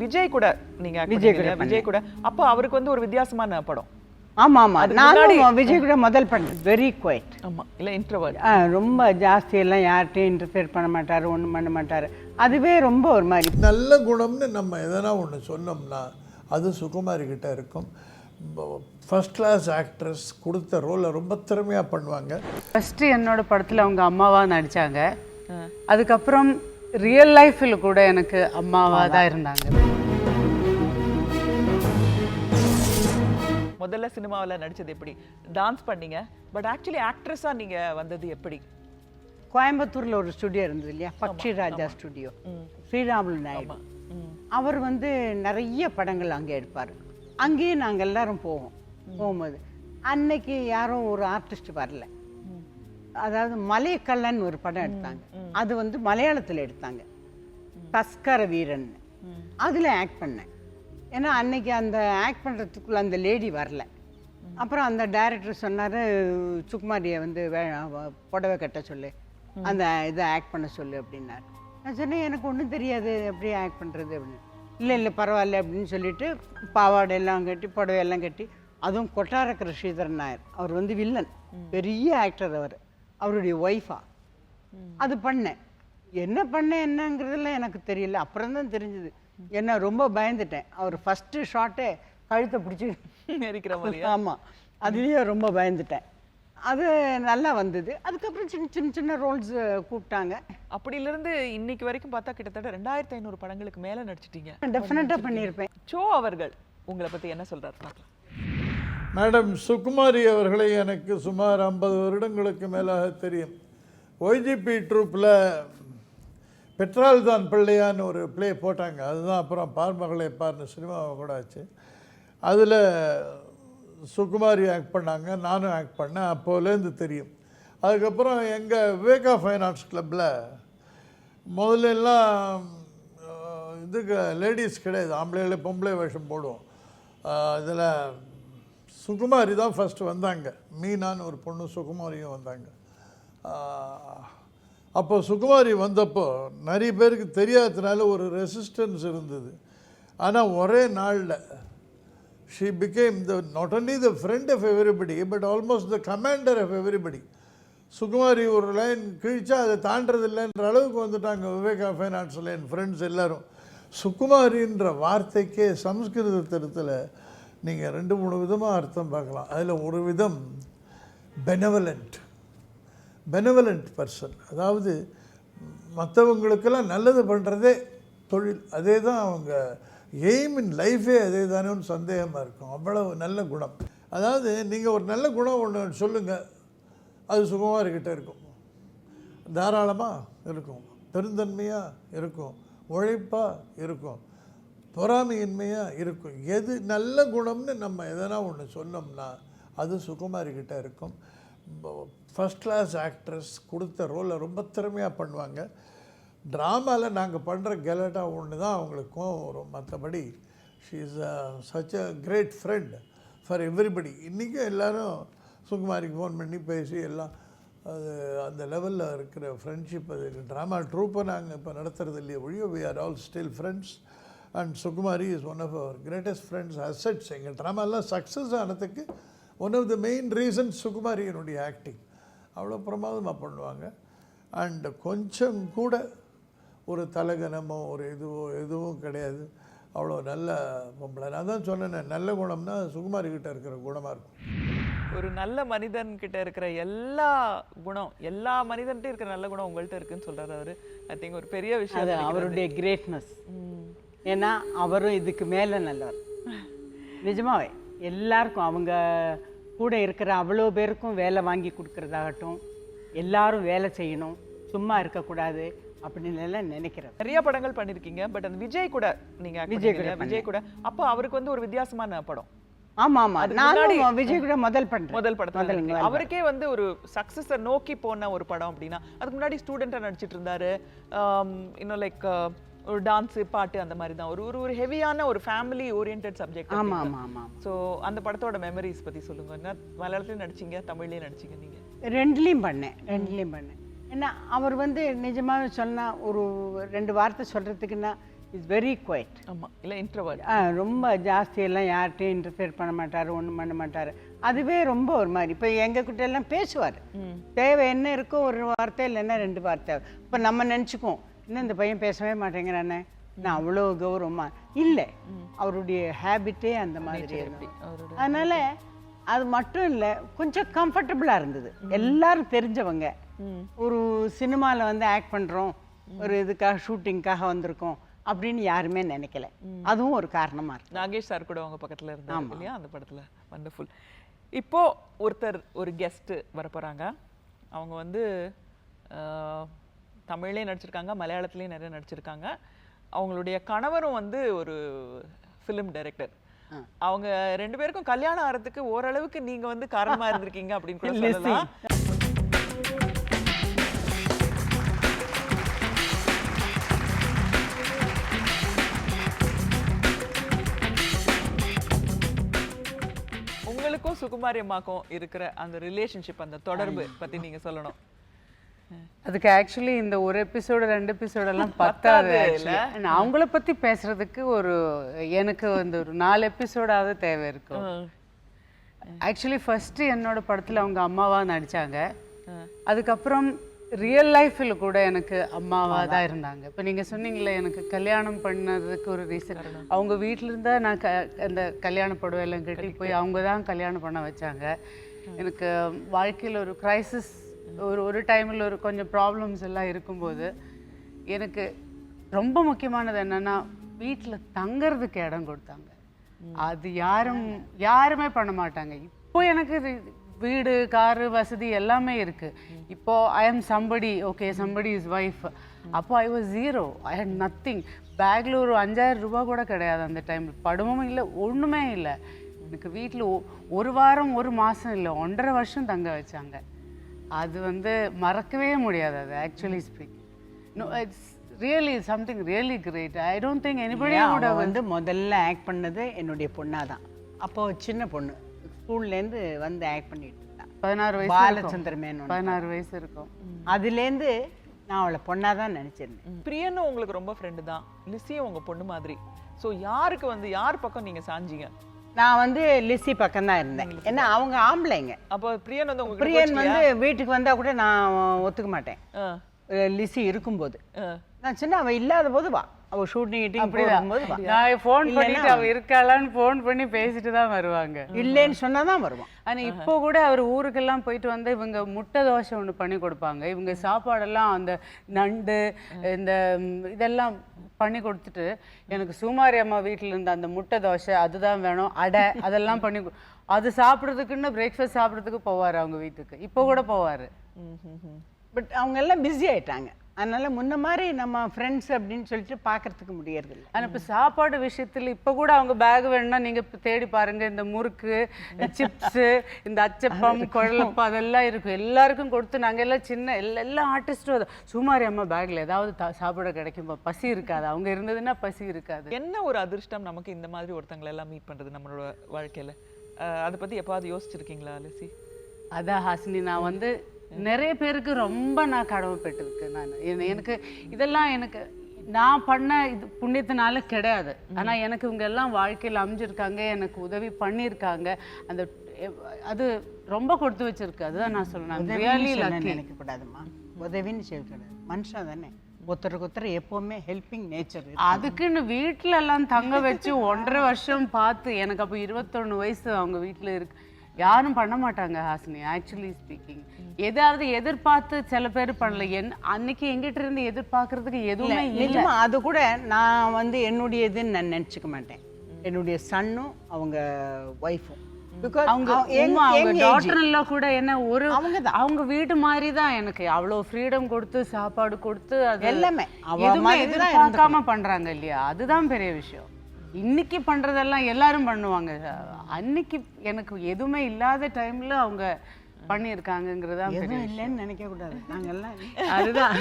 விஜய் கூட நீங்க விஜய். கூட விஜய் கூட. அப்போ அவருக்கு வந்து ஒரு வித்தியாசமான படம். ஆமா ஆமா. நானும் விஜய் கூட முதல் பண்ணேன் வெரி குவைட் ஆமா இல்ல இன்ட்ரோவர்ட் ரொம்ப ஜாஸ்தி எல்லாம் யார்கிட்டையும் இன்டர்ஃபியர் பண்ண மாட்டாரு ஒன்றும் பண்ண மாட்டாரு. அதுவே ரொம்ப ஒரு மாதிரி. நல்ல குணம்னு நம்ம எதனா ஒன்று சொன்னோம்னா அது சுகுமாரி கிட்ட இருக்கும். ஃபர்ஸ்ட் கிளாஸ் ஆக்ட்ரஸ் கொடுத்த ரோலை ரொம்ப திறமையாக பண்ணுவாங்க. ஃபர்ஸ்ட் என்னோட படத்துல அவங்க அம்மாவா நடிச்சாங்க. அதுக்கப்புறம் ரியல் லைஃப்பில் கூட எனக்கு அம்மாவா தான் இருந்தாங்க. முதல்ல சினிமாவுல நடிச்சது எப்படி? டான்ஸ் பண்ணீங்க. பட் ஆக்சுவலி ஆக்ட்ரஸா நீங்க வந்தது எப்படி? கோயம்புத்தூர்ல ஒரு ஸ்டுடியோ இருந்தது இல்லையா? பக்ஷி ராஜா ஸ்டுடியோ ஸ்ரீராமுலு நாயுடு. அவர் வந்து நிறைய படங்கள் அங்கே எடுப்பார். அங்கேயே நாங்கள் எல்லாரும் போவோம் போகும்போது. அன்னைக்கு யாரும் ஒரு ஆர்டிஸ்ட் வரல. அதாவது மலைக்கல்லன் ஒரு படம் எடுத்தாங்க. அது வந்து மலையாளத்தில் எடுத்தாங்க. தஸ்கர வீரன் அதில் ஆக்ட் பண்ணேன். ஏன்னா அன்னைக்கு அந்த ஆக்ட் பண்ணுறதுக்குள்ள அந்த லேடி வரல. அப்புறம் அந்த டைரக்டர் சொன்னார் சுகுமாரியை வந்து வே புடவை கட்ட சொல்லு. அந்த இதை ஆக்ட் பண்ண சொல்லு அப்படின்னாரு. நான் சொன்னேன் எனக்கு ஒன்றும் தெரியாது எப்படி ஆக்ட் பண்ணுறது அப்படின்னு. இல்லை இல்லை பரவாயில்ல அப்படின்னு சொல்லிட்டு பாவாடை எல்லாம் கட்டி புடவை எல்லாம் கட்டி அதுவும் கொட்டாரக்கர ஸ்ரீதரன் நாயர். அவர் வந்து வில்லன் பெரிய ஆக்டர் அவர். அவருடைய ஒய்ஃபா அது பண்ணேன். என்ன பண்ணேன் என்னங்கிறதுல எனக்கு தெரியல. அப்புறம் தான் தெரிஞ்சது. என்ன ரொம்ப பயந்துட்டேன். அவர் ஃபஸ்ட்டு ஷாட்டே கழுத்தை பிடிச்சி இருக்கிற மாதிரி ஆமாம் அதுலேயே ரொம்ப பயந்துட்டேன். அது நல்லா வந்தது. அதுக்கப்புறம் சின்ன சின்ன சின்ன ரோல்ஸ் கூப்பிட்டாங்க. அப்படில இருந்து இன்னைக்கு வரைக்கும் பார்த்தா கிட்டத்தட்ட ரெண்டாயிரத்தி ஐநூறு படங்களுக்கு மேல நடிச்சிட்டீங்க. டெஃபினட்டாக பண்ணியிருப்பேன். சோ அவர்கள் உங்களை பத்தி என்ன சொல்றாரு பார்க்கலாம். மேடம் சுகுமாரி அவர்களை எனக்கு சுமார் ஐம்பது வருடங்களுக்கு மேலாக தெரியும். ஒய்ஜிபி ட்ரூப்பில் பெற்றால் தான் பிள்ளையான்னு ஒரு ப்ளே போட்டாங்க. அதுதான் அப்புறம் பார்மகளை பார்னு சினிமாவை கூட ஆச்சு. அதில் சுகுமாரி ஆக்ட் பண்ணாங்க நானும் ஆக்ட் பண்ணேன். அப்போலேருந்து தெரியும். அதுக்கப்புறம் எங்கள் விவேகா ஆர்ட்ஸ் கிளப்பில் முதல்ல இதுக்கு லேடிஸ் கிடையாது. ஆம்பளைகளே பொம்பளை வேஷம் போடுவோம். இதில் சுகுமாரி தான் ஃபஸ்ட்டு வந்தாங்க. மீனான்னு ஒரு பொண்ணு சுகுமாரியும் வந்தாங்க. அப்போ சுகுமாரி வந்தப்போ நிறைய பேருக்கு தெரியாததுனால ஒரு ரெசிஸ்டன்ஸ் இருந்தது. ஆனால் ஒரே நாளில் she became the not only the friend of everybody but almost the commander of everybody Sukumari ஒரு லைன் கிழிச்சா அதை தாண்டறது இல்லைன்ற அளவுக்கு வந்துட்டாங்க விவேகா ஃபைனான்ஸில் என் ஃப்ரெண்ட்ஸ் எல்லோரும். சுகுமாரின்ற வார்த்தைக்கே சம்ஸ்கிருதத்தில் நீங்கள் ரெண்டு மூணு விதமாக அர்த்தம் பார்க்கலாம். அதில் ஒரு விதம் பெனவலண்ட் பெனவலண்ட் பர்சன் அதாவது மற்றவங்களுக்கெல்லாம் நல்லது பண்ணுறதே தொழில். அதே தான் அவங்க எய்ம் இன் லைஃபே அதே தானேன்னு சந்தேகமாக இருக்கும். அவ்வளவு நல்ல குணம். அதாவது நீங்கள் ஒரு நல்ல குணம் ஒன்று சொல்லுங்கள் அது சுகமாக இருக்கிட்ட இருக்கும். தாராளமாக இருக்கும். பெருந்தன்மையாக இருக்கும். உழைப்பாக இருக்கும். பொறாமையின்மையாக இருக்கும். எது நல்ல குணம்னு நம்ம எதனா ஒன்று சொன்னோம்னா அது சுகமாக இருக்கிட்ட இருக்கும். ஃபஸ்ட் கிளாஸ் ஆக்ட்ரஸ் கொடுத்த ரோலை ரொம்ப திறமையாக பண்ணுவாங்க. ட்ராமாவில் நாங்கள் பண்ணுற கெலட்டா ஒன்று தான் அவங்களுக்கு கோவம் வரும். மற்றபடி she is such a great friend for everybody இன்றைக்கும் எல்லோரும் சுகுமாரிக்கு ஃபோன் பண்ணி பேசி எல்லாம் அது அந்த லெவலில் இருக்கிற ஃப்ரெண்ட்ஷிப் அது ட்ராமா ட்ரூப்பை நாங்கள் இப்போ நடத்துறது இல்லையே ஒழியோ we are all still friends and Sukumari is one of our greatest friends assets எங்கள் ட்ராமாலாம் சக்ஸஸ் ஆனதுக்கு one of the main reason சுகுமாரியினுடைய acting அவ்வளோ பிரமாதமாக பண்ணுவாங்க. அண்ட் கொஞ்சம் கூட ஒரு தலகனமோ ஒரு இதுவோ எதுவும் கிடையாது. அவ்வளோ நல்ல பொம்பளை. நான் தான் சொன்னேன் நல்ல குணம்னா சுகுமாரி கிட்ட இருக்கிற குணமாக இருக்கும். ஒரு நல்ல மனிதன் கிட்ட இருக்கிற எல்லா குணம் எல்லா மனிதன்கிட்ட இருக்கிற நல்ல குணம் உங்கள்ட்ட இருக்குன்னு சொல்றாரு அவரு. ஐ திங்க் ஒரு பெரிய விஷயம். அவருடைய கிரேட்னஸ். ஏன்னா அவரும் இதுக்கு மேலே நல்லவர். நிஜமாவே எல்லாருக்கும் அவங்க கூட இருக்கிற அவ்வளோ பேருக்கும் வேலை வாங்கி கொடுக்கறதாகட்டும் எல்லாரும் வேலை செய்யணும் சும்மா இருக்கக்கூடாது அப்படின்னு எல்லாம் நினைக்கிறேன். நிறைய படங்கள் பண்ணிருக்கீங்க பட் அந்த விஜய் கூட நீங்க act விஜய் கூட. விஜய் கூட. அப்போ அவருக்கு வந்து ஒரு வித்தியாசமான படம். ஆமா ஆமா நானும் விஜய் கூட முதல் பண்றேன். முதல் படத்துல. அவருக்கே வந்து ஒரு சக்சஸ நோக்கி போன ஒரு படம் அப்படின்னா அதுக்கு முன்னாடி ஸ்டூடெண்டா நடிச்சிட்டு இருந்தாரு. இன்னும் லைக் ஒரு டான்ஸ் பாட்டு அந்த மாதிரி தான் ஒரு ஒரு ஒரு ஹெவியான ஒரு ஃபேமிலி ஓரியன்ட் சப்ஜெக்ட் ஆமா ஆமா ஆமா ஸோ அந்த படத்தோட மெமரிஸ் பத்தி சொல்லுங்க. என்ன மலையாளத்துலயும் நடிச்சீங்க தமிழ்லயும் நடிச்சீங்க நீங்க? ரெண்டுலேயும் பண்ணேன் ரெண்டுலேயும் பண்ணேன். ஏன்னா அவர் வந்து நிஜமாவே சொன்னா ஒரு ரெண்டு வார்த்தை சொல்கிறதுக்குன்னா இஸ் வெரி குவைட் ஆமா இல்ல இன்ட்ரோவர்ட் ரொம்ப ஜாஸ்தியெல்லாம் யார்கிட்டையும் இன்டர்ஃபியர் பண்ண மாட்டார் ஒன்றும் பண்ண மாட்டார். அதுவே ரொம்ப ஒரு மாதிரி. இப்போ எங்கள் கிட்ட எல்லாம் பேசுவார். தேவை என்ன இருக்கோ ஒரு வார்த்தை இல்லைன்னா ரெண்டு வார்த்தை. இப்போ நம்ம நினச்சிக்குவோம் இன்னும் இந்த பையன் பேசவே மாட்டேங்கிறானே? நான் அவ்வளோ கௌரவமா? இல்லை. அவருடைய ஹேபிட்டே அந்த மாதிரி அதனால அது மட்டும் இல்லை கொஞ்சம் கம்ஃபர்டபுளாக இருந்தது. எல்லாரும் தெரிஞ்சவங்க. ஒரு சினிமாவில் வந்து ஆக்ட் பண்ணுறோம் ஒரு இதுக்காக ஷூட்டிங்காக வந்திருக்கோம் அப்படின்னு யாருமே நினைக்கல. அதுவும் ஒரு காரணமாக இருக்கு. நாகேஷ் சார் கூட உங்க பக்கத்துல இருந்தாங்க இல்லையா? அந்த படத்துல. வண்டர்ஃபுல் இப்போ ஒருத்தர் ஒரு கெஸ்ட் வரப்போறாங்க அவங்க வந்து தமிழ்லயும் நடிச்சிருக்காங்க மலையாளத்துலயும் நிறைய நடிச்சிருக்காங்க. அவங்களுடைய கணவரும் வந்து ஒரு ஃபிலிம் டைரக்டர் அவங்க ரெண்டு பேருக்கும் கல்யாணம் ஆகிறதுக்கு ஓரளவுக்கு நீங்க வந்து காரணமா இருந்திருக்கீங்க அப்படின்னு கூட சொல்லலாம். உங்களுக்கும் சுகுமாரி அம்மாக்கும் இருக்கிற அந்த ரிலேஷன்ஷிப் அந்த தொடர்பு பத்தி நீங்க சொல்லணும். அதுக்கு ஆக்சுவலி இந்த ஒரு எபிசோடு ரெண்டு எபிசோடெல்லாம் பத்தாது. நான் அவங்கள பத்தி பேசுறதுக்கு ஒரு எனக்கு வந்து ஒரு நாலு எபிசோடாவது தேவை இருக்கும் ஆக்சுவலி ஃபர்ஸ்ட் என்னோட படத்துல அவங்க அம்மாவா நடிச்சாங்க. அதுக்கப்புறம் ரியல் லைஃப்பில் கூட எனக்கு அம்மாவா தான் இருந்தாங்க. இப்போ நீங்க சொன்னீங்களே எனக்கு கல்யாணம் பண்ணதுக்கு ஒரு ரீசன் அவங்க வீட்டில் இருந்தா நான் க அந்த கல்யாண புடவையெல்லாம் கட்டி போய் அவங்க தான் கல்யாணம் பண்ண வச்சாங்க. எனக்கு வாழ்க்கையில் ஒரு crisis ஒரு ஒரு டைமில் ஒரு கொஞ்சம் ப்ராப்ளம்ஸ் எல்லாம் இருக்கும்போது எனக்கு ரொம்ப முக்கியமானது என்னன்னா வீட்டில் தங்கறதுக்கு இடம் கொடுத்தாங்க. அது யாரும் யாருமே பண்ண மாட்டாங்க. இப்போ எனக்கு இது வீடு காரு வசதி எல்லாமே இருக்கு. இப்போ I am somebody okay somebody is wife அப்போ I was zero I had nothing பேக்ல ஒரு அஞ்சாயிரம் ரூபாய் கூட கிடையாது அந்த டைம்ல படமும் இல்லை ஒண்ணுமே இல்லை. எனக்கு வீட்டில் ஒரு வாரம் ஒரு மாசம் இல்லை. ஒன்றரை வருஷம் தங்க வச்சாங்க. அது வந்து மறக்கவே முடியாது அது actually speak no it's really something really great I don't think anybody ஏன்? அவ வந்து முதல்ல ஆக்ட் பண்ணது என்னுடைய பொண்ணாதான். தான் அப்போ சின்ன பொண்ணு. ஸ்கூல்லேருந்து வந்து ஆக்ட் பண்ணிட்டு பதினாறு வயசு. பாலச்சந்திர மேனன் பதினாறு வயசு இருக்கும். அதுலேருந்து நான் அவளை பொண்ணாதான் தான் நினச்சிருந்தேன் பிரியனும் உங்களுக்கு ரொம்ப ஃப்ரெண்டு தான். லிசியும் உங்க பொண்ணு மாதிரி. சோ யாருக்கு வந்து யார் பக்கம் நீங்க சாஞ்சீங்க? நான் வந்து லிசி பக்கம் தான் இருந்தேன் ஏன்னா அவங்க ஆம்பளைங்க. அப்போ பிரியன் வந்து பிரியன் வந்து வீட்டுக்கு வந்தா கூட நான் ஒத்துக்க மாட்டேன். லிசி இருக்கும்போது. நான் சின்ன அவ இல்லாத போது வா. அவ ஷூட்டிங் போகும்போது நான் ஃபோன் பண்ணிட்டு அவ இருக்காளான்னு ஃபோன் பண்ணி பேசிட்டு தான் வருவாங்க. இல்லைன்னு சொன்னா தான் வருவான். ஆனா இப்போ கூட அவர் ஊருக்கெல்லாம் போயிட்டு வந்து இவங்க முட்டை தோசை ஒண்ணு பண்ணி கொடுப்பாங்க. இவங்க சாப்பாடெல்லாம் அந்த நண்டு இந்த இதெல்லாம் பண்ணி கொடுத்துட்டு எனக்கு சுமாரி அம்மா வீட்டில் இருந்த அந்த முட்டை தோசை அதுதான் வேணும். அடை அதெல்லாம் பண்ணி அது சாப்பிட்றதுக்குன்னு பிரேக்ஃபாஸ்ட் சாப்பிட்றதுக்கு போவார் அவங்க வீட்டுக்கு. இப்போ கூட போவார். பட் அவங்க எல்லாம் பிஸி ஆயிட்டாங்க. அதனால முன்ன மாதிரி நம்ம ஃப்ரெண்ட்ஸ் அப்படின்னு சொல்லிட்டு பார்க்கறதுக்கு முடியறதில்ல. ஆனா இப்ப சாப்பாடு விஷயத்துல இப்ப கூட அவங்க பேக் வேணும்னா நீங்க இப்ப தேடி பாருங்க. இந்த முறுக்கு சிப்ஸ் இந்த அச்சப்பம் குழலப்பம் அதெல்லாம் இருக்கும். எல்லாருக்கும் கொடுத்து நாங்க எல்லாம் சின்ன எல்லா எல்லா ஆர்டிஸ்டும் சுமாரி அம்மா பேக்ல ஏதாவது தா- சாப்பிட கிடைக்கும் பசி இருக்காது. அவங்க இருந்ததுன்னா பசி இருக்காது. என்ன ஒரு அதிர்ஷ்டம் நமக்கு இந்த மாதிரி ஒருத்தங்களை எல்லாம் மீட் பண்றது நம்மளோட வாழ்க்கையில? அதை பத்தி எப்பாவது யோசிச்சிருக்கீங்களா லிசி அதான் ஹாசினி நான் வந்து நிறைய பேருக்கு ரொம்ப நான் கடமைப்பட்டிருக்கேன் நான். என- எனக்கு இதெல்லாம் எனக்கு நான் பண்ண இது புண்ணியத்தினால கிடையாது. ஆனா எனக்கு இவங்க எல்லாம் வாழ்க்கையில அமைஞ்சிருக்காங்க எனக்கு உதவி பண்ணியிருக்காங்க அந்த அது ரொம்ப கொடுத்து வச்சிருக்கு. அதுதான் நான் லக்கி நினைக்க கூடாதுமா உதவின்னு சொல்லக்கூடாது மனுஷன் தானே. ஒருத்தருக்கு ஒருத்தர் எப்பவுமே ஹெல்பிங் நேச்சர் அதுக்குன்னு வீட்ல எல்லாம் தங்க வச்சு ஒன்றரை வருஷம் பார்த்து எனக்கு அப்போ இருபத்தொன்னு வயசு அவங்க வீட்ல இருக்கு. யாரும் பண்ண மாட்டாங்க ஹாசினி ஆக்சுவலி ஸ்பீக்கிங் ஏதாவது எதிர்பார்த்து சில பேர் பண்ணல. என் அன்னைக்கு எங்கிட்ட இருந்து எதிர்பார்க்கறதுக்கு எதுவுமே இல்லை நிஜமா அது கூட நான் வந்து என்னுடையதுன்னு நான் நினச்சிக்க மாட்டேன். என்னுடைய சன்னும் அவங்க ஒய்ஃபும் பிகாஸ் அவங்க அவங்க டாக்டர் எல்லாம் கூட என்ன ஒரு அவங்கதான். அவங்க வீடு மாதிரி தான் எனக்கு. அவ்வளவு ஃப்ரீடம் கொடுத்து சாப்பாடு கொடுத்து அது எல்லாமே. அவ எதுவுமே மாதிரி தான் எதிர்பார்க்காம பண்றாங்க இல்லையா? அதுதான் பெரிய விஷயம். இன்னைக்கு பண்றதெல்லாம் எல்லாரும் பண்ணுவாங்க. அன்னைக்கு எனக்கு எதுவுமே இல்லாத டைம்ல அவங்க பெரிய எதுவும் இல்லைன்னு நினைக்க கூடாது நாங்கெல்லாம் அதுதான்.